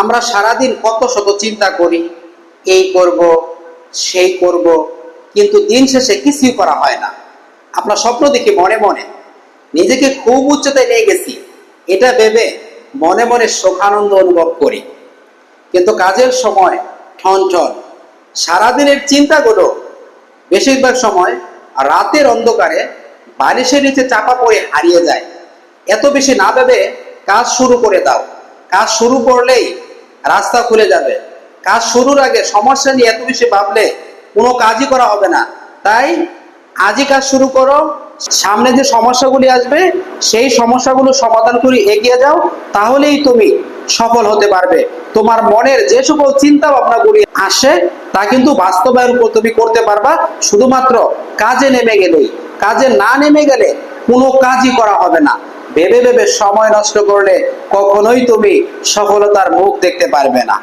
আমরা সারাদিন কত শত চিন্তা করি, এই করব, সেই করব, কিন্তু দিন শেষে কিছুই করা হয় না। আপনার স্বপ্ন দেখি মনে মনে, নিজেকে খুব উচ্চতায় নিয়ে গেছি, এটা ভেবে মনে মনে সুখানন্দ অনুভব করি। কিন্তু কাজের সময় ঠন ঠনঠন সারাদিনের চিন্তাগুলো বেশিরভাগ সময় রাতের অন্ধকারে বালিশের নিচে চাপা পড়ে হারিয়ে যায়। এত বেশি না ভেবে কাজ শুরু করে দাও। কাজ শুরু করলেই রাস্তা খুলে যাবে। কাজ শুরুর আগে সমস্যা নিয়ে এত বেশি ভাবলে কোনো কাজই করা হবে না। তাই আজই কাজ শুরু করো। সামনে যে সমস্যাগুলি আসবে, সেই সমস্যাগুলো সমাধান করে এগিয়ে যাও, তাহলেই তুমি সফল হতে পারবে। তোমার মনের যে সকল চিন্তা ভাবনাগুলি আসে, তা কিন্তু বাস্তবায়ন তুমি করতে পারবা। শুধুমাত্র কাজে নেমে গেলেই। কাজে না নেমে গেলে কোনো কাজই করা হবে না। ভেবে ভেবে সময় নষ্ট করলে কখনোই তুমি সফলতার মুখ দেখতে পারবে না।